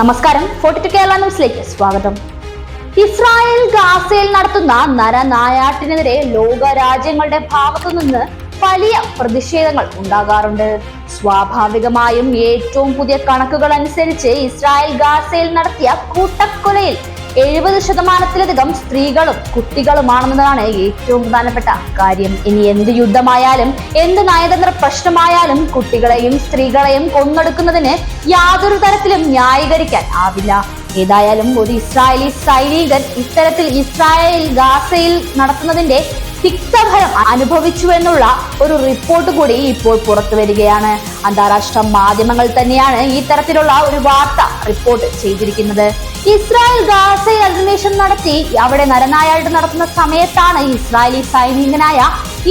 നമസ്കാരം. ഫോർട്ടി കേരള ന്യൂസിലേക്ക് സ്വാഗതം. ഇസ്രായേൽ ഗാസയിൽ നടത്തുന്ന നരനായാട്ടിനെതിരെ ലോക രാജ്യങ്ങളുടെ ഭാഗത്തു നിന്ന് വലിയ പ്രതിഷേധങ്ങൾ ഉണ്ടാകാറുണ്ട്. സ്വാഭാവികമായും ഏറ്റവും പുതിയ കണക്കുകൾ അനുസരിച്ച് ഇസ്രായേൽ ഗാസയിൽ നടത്തിയ കൂട്ടക്കൊലയിൽ എഴുപത് ശതമാനത്തിലധികം സ്ത്രീകളും കുട്ടികളുമാണെന്നതാണ് ഏറ്റവും പ്രധാനപ്പെട്ട കാര്യം. ഇനി എന്ത് യുദ്ധമായാലും എന്ത് നയതന്ത്ര പ്രശ്നമായാലും കുട്ടികളെയും സ്ത്രീകളെയും കൊന്നെടുക്കുന്നതിന് യാതൊരു തരത്തിലും ന്യായീകരിക്കാൻ ആവില്ല. ഏതായാലും ഒരു ഇസ്രായേലി സൈനികൻ ഇത്തരത്തിൽ ഇസ്രായേൽ ഗാസയിൽ നടത്തുന്നതിന്റെ തിക്തഫലം അനുഭവിച്ചു എന്നുള്ള ഒരു റിപ്പോർട്ട് കൂടി ഇപ്പോൾ പുറത്തു വരികയാണ്. അന്താരാഷ്ട്ര മാധ്യമങ്ങൾ തന്നെയാണ് ഈ തരത്തിലുള്ള ഒരു വാർത്ത റിപ്പോർട്ട് ചെയ്തിരിക്കുന്നത്. ഇസ്രായേൽ ഗാസയിൽ അധിനിവേശം നടത്തി അവിടെ നരനായായിട്ട് നടത്തുന്ന സമയത്താണ് ഇസ്രായേലി സൈനികനായ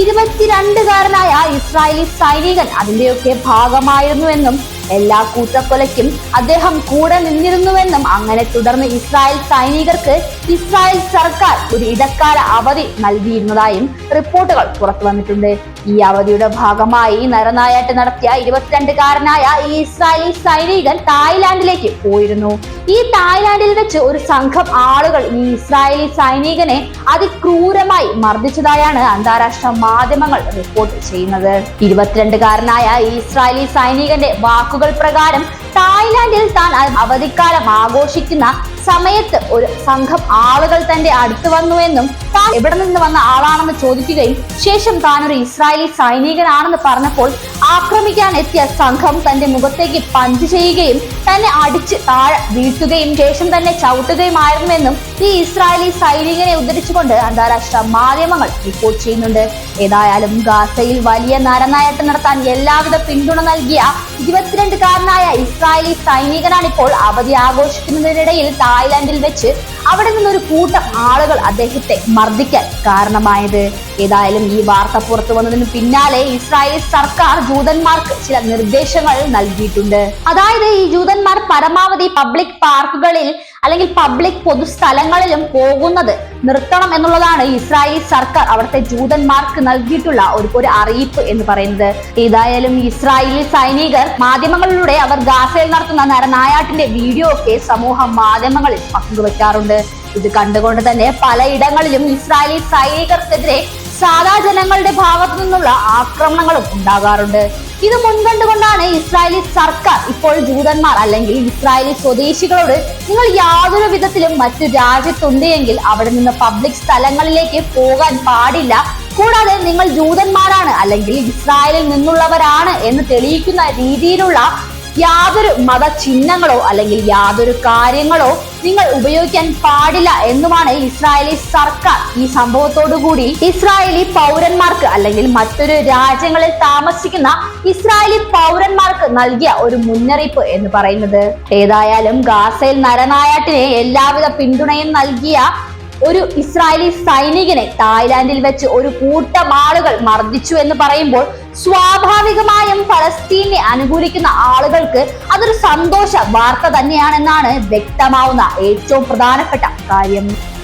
ഇരുപത്തിരണ്ടുകാരനായ ഇസ്രായേലി സൈനികൻ അതിന്റെയൊക്കെ ഭാഗമായിരുന്നുവെന്നും എല്ലാ കൂട്ടക്കൊലയ്ക്കും അദ്ദേഹം കൂടെ നിന്നിരുന്നുവെന്നും അങ്ങനെ തുടർന്ന് ഇസ്രായേൽ സൈനികർക്ക് ഇസ്രായേൽ സർക്കാർ ഒരു ഇടക്കാല അവധി നൽകിയിരുന്നതായും റിപ്പോർട്ടുകൾ പുറത്തു വന്നിട്ടുണ്ട്. ഈ അവധിയുടെ ഭാഗമായി നരനായാട്ട് നടത്തിയ ഇരുപത്തിരണ്ടുകാരനായ ഈ ഇസ്രായേലി സൈനികൻ തായ്ലാന്റിലേക്ക് പോയിരുന്നു. ഈ തായ്ലാന്റിൽ വെച്ച് ഒരു സംഘം ആളുകൾ ഈ ഇസ്രായേലി സൈനികനെ അതിക്രൂരമായി മർദ്ദിച്ചതായാണ് അന്താരാഷ്ട്ര മാധ്യമങ്ങൾ റിപ്പോർട്ട് ചെയ്യുന്നത്. ഇരുപത്തിരണ്ടുകാരനായ ഇസ്രായേലി സൈനികന്റെ വാക്കുകൾ പ്രകാരം തായ്ലാന്റിൽ താൻ അവധിക്കാലം ആഘോഷിക്കുന്ന സമയത്ത് ഒരു സംഘം ആളുകൾ തന്റെ അടുത്ത് വന്നുവെന്നും താൻ എവിടെ നിന്ന് വന്ന ആളാണെന്ന് ചോദിക്കുകയും ശേഷം താൻ ഒരു ഇസ്രായേലി സൈനികനാണെന്ന് പറഞ്ഞപ്പോൾ ആക്രമിക്കാൻ എത്തിയ സംഘം തന്റെ മുഖത്തേക്ക് പഞ്ച് ചെയ്യുകയും തന്നെ അടിച്ച് താഴെ വീഴ്ത്തുകയും ശേഷം തന്നെ ചവിട്ടുകയുമായിരുന്നുവെന്നും ഈ ഇസ്രായേലി സൈനികനെ ഉദ്ധരിച്ചുകൊണ്ട് അന്താരാഷ്ട്ര മാധ്യമങ്ങൾ റിപ്പോർട്ട് ചെയ്യുന്നുണ്ട്. ഏതായാലും ഗാസയിൽ വലിയ നരനായട്ടം നടത്താൻ എല്ലാവിധ പിന്തുണ നൽകിയ ഇരുപത്തിരണ്ടുകാരനായ ഇസ്രായേലി സൈനികനാണ് ഇപ്പോൾ അവധി ആഘോഷിക്കുന്നതിനിടയിൽ തായ്ലാന്റിൽ വെച്ച് അവിടെ നിന്നൊരു കൂട്ടം ആളുകൾ അദ്ദേഹത്തെ മർദ്ദിക്കാൻ കാരണമായത്. ഏതായാലും ഈ വാർത്ത പുറത്തു വന്നതിന് പിന്നാലെ ഇസ്രായേൽ സർക്കാർ ജൂതന്മാർക്ക് ചില നിർദ്ദേശങ്ങൾ നൽകിയിട്ടുണ്ട്. അതായത് ഈ ജൂതന്മാർ പരമാവധി പബ്ലിക് പാർക്കുകളിൽ അല്ലെങ്കിൽ പബ്ലിക് പൊതുസ്ഥലങ്ങളിലും പോകുന്നത് നിർത്തണം എന്നുള്ളതാണ് ഇസ്രായേൽ സർക്കാർ അവിടുത്തെ ജൂതന്മാർക്ക് നൽകിയിട്ടുള്ള ഒരു ഒരു അറിയിപ്പ് എന്ന് പറയുന്നത്. ഏതായാലും ഇസ്രായേലി സൈനികർ മാധ്യമങ്ങളിലൂടെ അവർ ഗാസയിൽ നടത്തുന്ന നരനായാട്ടിന്റെ വീഡിയോ ഒക്കെ സമൂഹ മാധ്യമങ്ങളിൽ പങ്കുവെക്കാറുണ്ട്. ഇത് കണ്ടുകൊണ്ട് തന്നെ പലയിടങ്ങളിലും ഇസ്രായേലി സൈനികർക്കെതിരെ സാധാ ജനങ്ങളുടെ ഭാഗത്തു നിന്നുള്ള ആക്രമണങ്ങളും ഉണ്ടാകാറുണ്ട്. ഇത് മുൻകണ്ടുകൊണ്ടാണ് ഇസ്രായേലി സർക്കാർ ഇപ്പോൾ ജൂതന്മാർ അല്ലെങ്കിൽ ഇസ്രായേലി സ്വദേശികളോട് നിങ്ങൾ യാതൊരു വിധത്തിലും മറ്റു രാജ്യത്തുണ്ട് എങ്കിൽ അവിടെ നിന്ന് പബ്ലിക് സ്ഥലങ്ങളിലേക്ക് പോകാൻ പാടില്ല. കൂടാതെ നിങ്ങൾ ജൂതന്മാരാണ് അല്ലെങ്കിൽ ഇസ്രായേലിൽ നിന്നുള്ളവരാണ് എന്ന് തെളിയിക്കുന്ന രീതിയിലുള്ള യാതൊരു മത ചിഹ്നങ്ങളോ അല്ലെങ്കിൽ യാതൊരു കാര്യങ്ങളോ നിങ്ങൾ ഉപയോഗിക്കാൻ പാടില്ല എന്നുമാണ് ഇസ്രായേലി സർക്കാർ ഈ കൂടി. ഇസ്രായേലി പൗരന്മാർക്ക് അല്ലെങ്കിൽ മറ്റൊരു രാജ്യങ്ങളിൽ താമസിക്കുന്ന ഇസ്രായേലി പൗരന്മാർക്ക് നൽകിയ ഒരു മുന്നറിയിപ്പ് എന്ന് പറയുന്നത്. ഏതായാലും ഗാസയിൽ നരനായാട്ടിനെ എല്ലാവിധ പിന്തുണയും നൽകിയ ഒരു ഇസ്രായേലി സൈനികനെ തായ്ലാന്റിൽ വെച്ച് ഒരു കൂട്ടം ആളുകൾ മർദ്ദിച്ചു എന്ന് പറയുമ്പോൾ സ്വാഭാവികമായും ഫലസ്തീനെ അനുകൂലിക്കുന്ന ആളുകൾക്ക് അതൊരു സന്തോഷ വാർത്ത തന്നെയാണെന്നാണ് വ്യക്തമാവുന്ന ഏറ്റവും പ്രധാനപ്പെട്ട കാര്യം.